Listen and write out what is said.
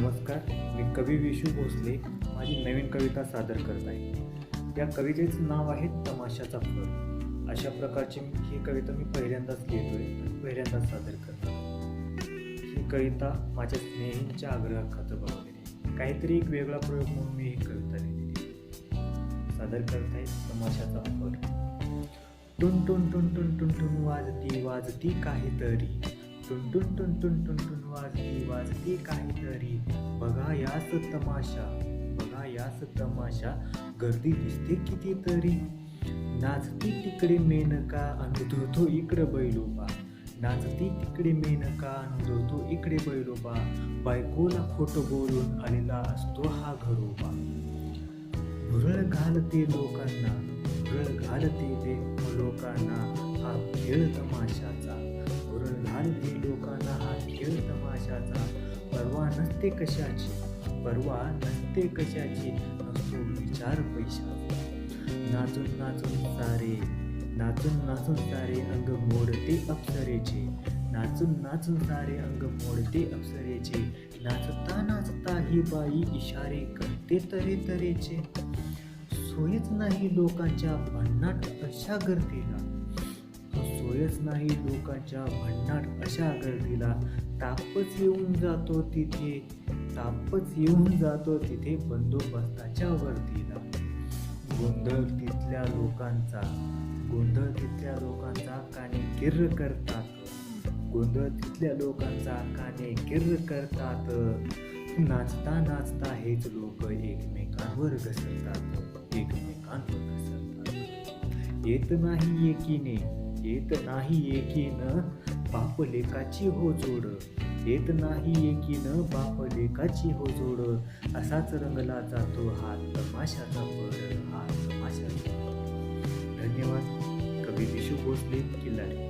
नमस्कार मी कवी विशू भोसले माझी नवीन कविता सादर करत आहे. या कवितेचं नाव आहे तमाशाचा फळ. अशा प्रकारची ही कविता मी पहिल्यांदाच लिहितोय पहिल्यांदाच सादर करतो ही कविता माझ्या स्नेहींच्या आग्रहाखातर बघलेली काहीतरी एक वेगळा प्रयोग म्हणून मी ही कविता लिहिलेली सादर करत आहे तमाशाचा फळ. टुन टुन टुन टुन टुन टुन वाजती वाजती काहीतरी. टुन टुन टुन टुन टुन टुन वाजती वाजती काहीतरी. बघा यास तमाशा बघा यास तमाशा. गर्दी दिसते कितीतरी. नाचती तिकडे मेनका अनुधवतो इकडे बैलोबा. नाचती तिकडे मेनका अनुधवतो इकडे बैलोबा. बायकोला खोटं बोलून आलेला असतो हा घरोबा. भुरळ घालते लोकांना भुरळ घालते ते लोकांना हा खेळ तमाशाचा. भुरळ घालते लोकांना हा खेळ तमाशाचा. परवा नसते कशाची परवा नसते कशाची असतो विचार पैशाचा. नाचून नाचून सारे नाचून नाचून सारे अंग मोडते अप्सरेचे. नाचून नाचून सारे अंग मोडते अप्सरेचे. नाचता नाचता ही बाई इशारे करते तरे तरेचे. सोयच नाही लोकांच्या भन्नाट अशा गर्दीला. सोयच नाही. लोकांच्या भन्नाट अशा गर्दीला तापच येऊन जातो तिथे. तापच येऊन जातो तिथे बंदोबस्ताच्या वरतीला. गोंधळ तिथल्या लोकांचा गोंधळ तिथल्या लोकांचा काने किर्र करतात. गोंधळ तिथल्या लोकांचा काने किर्र करतात. नाचता नाचता हेच लोक एकमेकांवर घसरतात. एकमेकांवर घसरतात. येत नाही एकीने. येत नाही एकीनं बाप लेकाची हो जोड. येत नाही एकीनं बाप लेकाची हो जोड. असाच रंगला जातो हा तमाशाचा पड हा तमाशाचा धन्यवाद. कवी विशू भोसले किल्लारी.